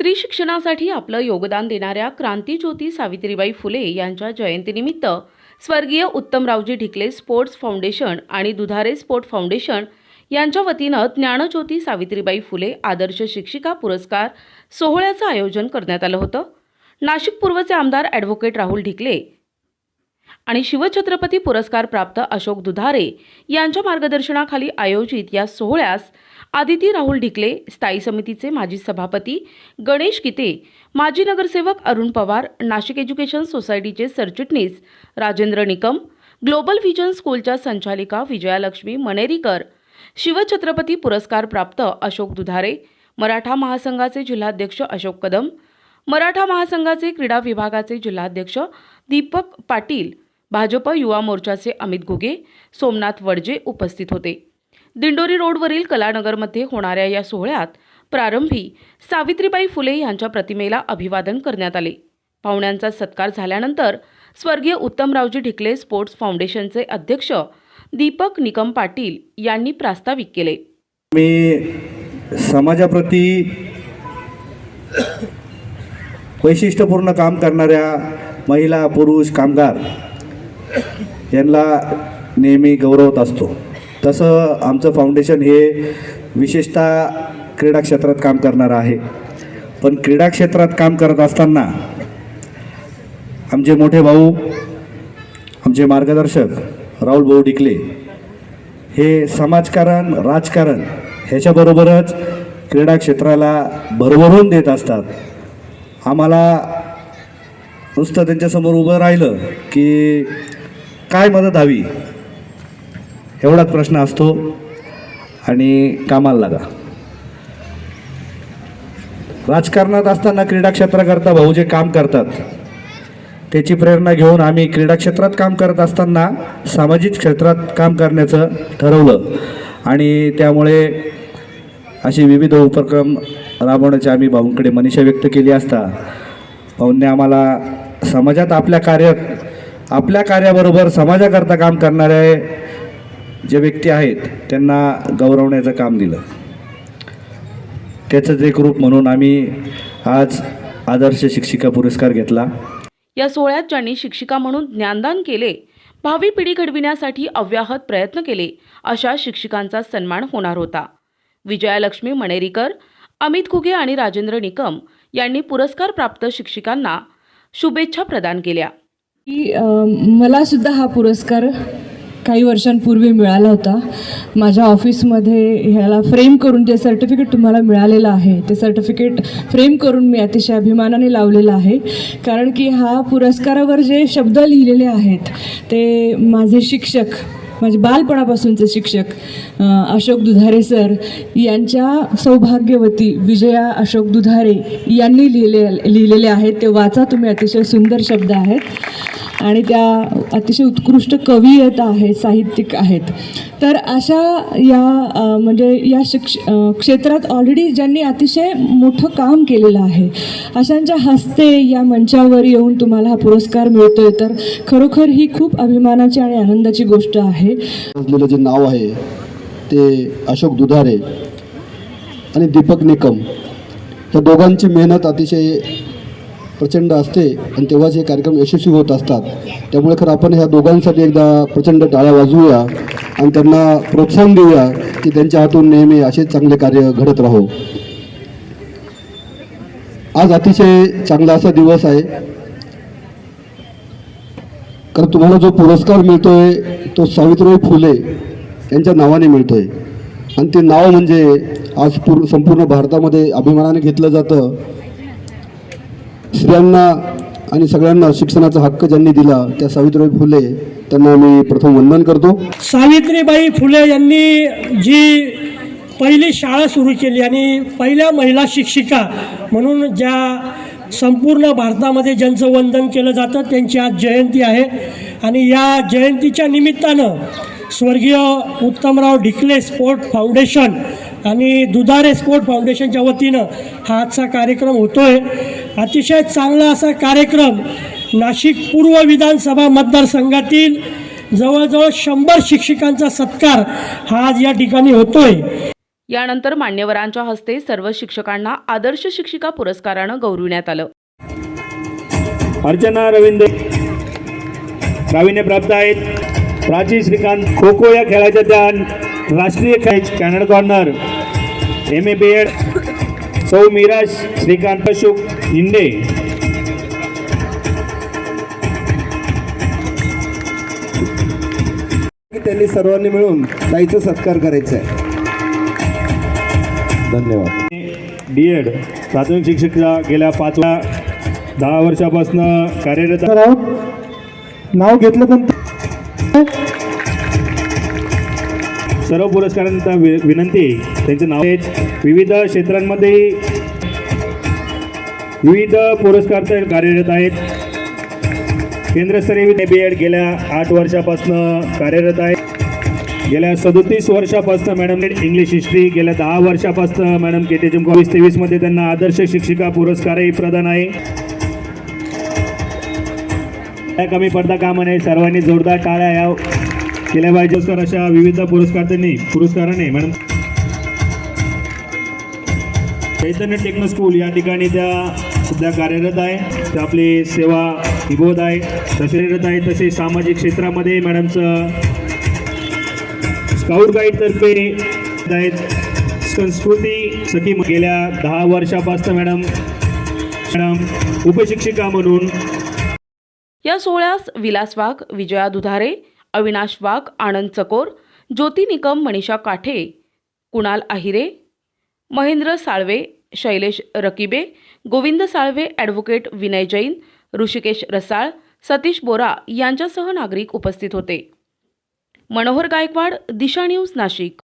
स्त्री शिक्षणासाठी आपलं योगदान देणाऱ्या क्रांतीज्योती सावित्रीबाई फुले यांच्या जयंतीनिमित्त स्वर्गीय उत्तमरावजी ढिकले स्पोर्ट्स फाउंडेशन आणि दुधारे स्पोर्ट फाउंडेशन यांच्या वतीनं ज्ञानज्योती सावित्रीबाई फुले आदर्श शिक्षिका पुरस्कार सोहळ्याचं आयोजन करण्यात आलं होतं. नाशिक पूर्वचे आमदार ॲडव्होकेट राहुल ढिकले आणि शिवछत्रपती पुरस्कार प्राप्त अशोक दुधारे यांच्या मार्गदर्शनाखाली आयोजित या सोहळ्यास आदिती राहुल ढिकले स्थायी समितीचे माजी सभापती गणेश किते माजी नगरसेवक अरुण पवार नाशिक एज्युकेशन सोसायटीचे सरचिटणीस राजेंद्र निकम ग्लोबल व्हिजन स्कूलच्या संचालिका विजयालक्ष्मी मनेरीकर शिवछत्रपती पुरस्कार प्राप्त अशोक दुधारे मराठा महासंघाचे जिल्हाध्यक्ष अशोक कदम मराठा महासंघाचे क्रीडा विभागाचे जिल्हाध्यक्ष दीपक पाटील भाजप युवा मोर्चाचे अमित घुगे सोमनाथ वडजे उपस्थित होते. दिंडोरी रोडवरील कलानगरमध्ये होणाऱ्या या सोहळ्यात प्रारंभी सावित्रीबाई फुले यांच्या प्रतिमेला अभिवादन करण्यात आले. पाहुण्यांचा सत्कार झाल्यानंतर स्वर्गीय उत्तमरावजी ढिकले स्पोर्ट्स फाउंडेशनचे अध्यक्ष दीपक निकम पाटील यांनी प्रास्ताविक केले. मी समाजाप्रती वैशिष्ट्यपूर्ण काम करणाऱ्या महिला पुरुष कामगार यांना नेहमी गौरवत असतो. तसं आमचं फाउंडेशन हे विशेषतः क्रीडा क्षेत्रात काम करणारं आहे. पण क्रीडा क्षेत्रात काम करत असताना आमचे मोठे भाऊ आमचे मार्गदर्शक राहुल भाऊ डिकले हे समाजकारण राजकारण ह्याच्याबरोबरच क्रीडा क्षेत्राला भरभरून देत असतात. आम्हाला नुसतं त्यांच्यासमोर उभं राहिलं की काय मदत हवी एवढाच प्रश्न असतो आणि कामाला लागा. राजकारणात असताना क्रीडा क्षेत्राकरता भाऊ जे काम करतात त्याची प्रेरणा घेऊन आम्ही क्रीडा क्षेत्रात काम करत असताना सामाजिक क्षेत्रात काम करण्याचं ठरवलं. आणि त्यामुळे असे विविध उपक्रम राबवण्याची आम्ही भाऊंकडे मनीषा व्यक्त केली असता भाऊंनी आम्हाला समाजात आपल्या कार्यात आपल्या कार्याबरोबर समाजाकरता काम करणारे जे व्यक्ती आहेत त्यांना गौरवण्याचं काम दिलं. त्याचंच एक रूप म्हणून आम्ही आज आदर्श शिक्षिका पुरस्कार घेतला. या सोहळ्यात ज्यांनी शिक्षिका म्हणून ज्ञानदान केले भावी पिढी घडविण्यासाठी अव्याहत प्रयत्न केले अशा शिक्षिकांचा सन्मान होणार होता. विजयालक्ष्मी मणेरीकर अमित खुगे आणि राजेंद्र निकम यांनी पुरस्कार प्राप्त शिक्षिकांना शुभेच्छा प्रदान केल्या. की मला सुद्धा हा पुरस्कार काही वर्षांपूर्वी मिळाला होता. माझ्या ऑफिसमध्ये ह्याला फ्रेम करून जे सर्टिफिकेट तुम्हाला मिळालेलं आहे ते सर्टिफिकेट फ्रेम करून मी अतिशय अभिमानाने लावलेलं आहे. कारण की हा पुरस्कारावर जे शब्द लिहिलेले आहेत ते माझे शिक्षक माझे बालपणापासूनचे शिक्षक अशोक दुधारे सर यांच्या सौभाग्यवती विजया अशोक दुधारे यांनी लिहिले लिहिलेले आहेत. ते वाचा तुम्ही अतिशय सुंदर शब्द आहेत. आणि त्या अतिशय उत्कृष्ट कवियत आहेत साहित्यिक आहेत. तर अशा या म्हणजे या शिक्ष क्षेत्रात ऑलरेडी ज्यांनी अतिशय मोठं काम केलेलं आहे अशांच्या हस्ते या मंचावर येऊन तुम्हाला हा पुरस्कार मिळतोय. तर खरोखर ही खूप अभिमानाची आणि आनंदाची गोष्ट आहे. असलेलं जे नाव आहे ते अशोक दुधारे आणि दीपक निकम. या दोघांची मेहनत अतिशय प्रचंड असते आणि तेव्हाच हे कार्यक्रम यशस्वी होत असतात. त्यामुळे खरं आपण ह्या दोघांसाठी एकदा प्रचंड टाळ्या वाजवूया आणि त्यांना प्रोत्साहन देऊया की त्यांच्या हातून नेहमी असेच चांगले कार्य घडत राहो. आज अतिशय चांगला असा दिवस आहे. कारण तुम्हाला जो पुरस्कार मिळतोय तो सावित्रीबाई फुले यांच्या नावाने मिळतोय. आणि ते नाव म्हणजे आज पूर्ण संपूर्ण भारतामध्ये अभिमानाने घेतलं जातं. स्त्रियांना आणि सगळ्यांना शिक्षणाचा हक्क ज्यांनी दिला त्या सावित्रीबाई फुले त्यांना मी प्रथम वंदन करतो. सावित्रीबाई फुले यांनी जी पहिली शाळा सुरू केली आणि पहिल्या महिला शिक्षिका म्हणून ज्या संपूर्ण भारतामध्ये ज्यांचं वंदन केलं जातं त्यांची आज जयंती आहे. आणि या जयंतीच्या निमित्तानं स्वर्गीय उत्तमराव ढिकले स्पोर्ट फाउंडेशन आणि दुधारे स्पोर्ट फाउंडेशनच्या वतीनं हा आजचा कार्यक्रम होतो आहे अतिशय चांगला असा कार्यक्रम नाशिक पूर्व विधानसभा मतदारसंघातील जवळजवळ शंभर शिक्षकांचा सत्कार हा आज या ठिकाणी होतोय. यानंतर मान्यवरांच्या हस्ते सर्व शिक्षकांना आदर्श शिक्षिका पुरस्कारानं गौरविण्यात आलं. अर्चना रवींद्र प्रावीण्य प्राप्त आहेत. प्राची श्रीकांत खो खो या खेळाच्या त्या राष्ट्रीय खेळ Canada corner M A B Ed सौ मिराज श्रीकांत अशोक हिंडे. त्यांनी सर्वांनी मिळून ताईचा सत्कार करायचा आहे. धन्यवाद. डी एड प्राथमिक शिक्षिका गेल्या पाच दहा वर्षापासून कार्यरत नाव घेतल्यानंतर सर्व पुरस्कारांचा वि विनंती. त्यांचे नाव आहेत विविध क्षेत्रांमध्ये विविध पुरस्कार तर कार्यरत आहेत. केंद्रस्तरीय बी एड गेल्या आठ वर्षापासून कार्यरत आहेत गेल्या सदोतीस वर्षापासून मॅडम इंग्लिश हिस्ट्री गेल्या दहा वर्षापासून madam K T M college तेवीसमध्ये त्यांना आदर्श शिक्षिका पुरस्कारही प्रदान आहे. काय कमी पडता कामा नये सर्वांनी जोरदार टाळ्या या केल्या पाहिजे. पुरस्कार अशा विविध पुरस्कार त्यांनी पुरस्काराने मॅडम चैतन्य टेक्नो स्कूल या ठिकाणी त्या सध्या कार्यरत आहे. त्या आपली सेवा निभवत आहे. तसे कार्यरत आहे. तसे सामाजिक क्षेत्रामध्ये मॅडमचं स्काउट गाईडतर्फे आहेत. संस्कृती सखी गेल्या दहा वर्षापासून मॅडम मॅडम उपशिक्षिका म्हणून या सोहळ्यास विलास वाघ विजया दुधारे अविनाश वाघ आनंद चकोर ज्योती निकम मनीषा काठे कुणाल आहिरे महेंद्र साळवे शैलेश रकिबे गोविंद साळवे ॲडव्होकेट विनय जैन ऋषिकेश रसाळ सतीश बोरा यांच्यासह नागरिक उपस्थित होते. मनोहर गायकवाड दिशा न्यूज नाशिक.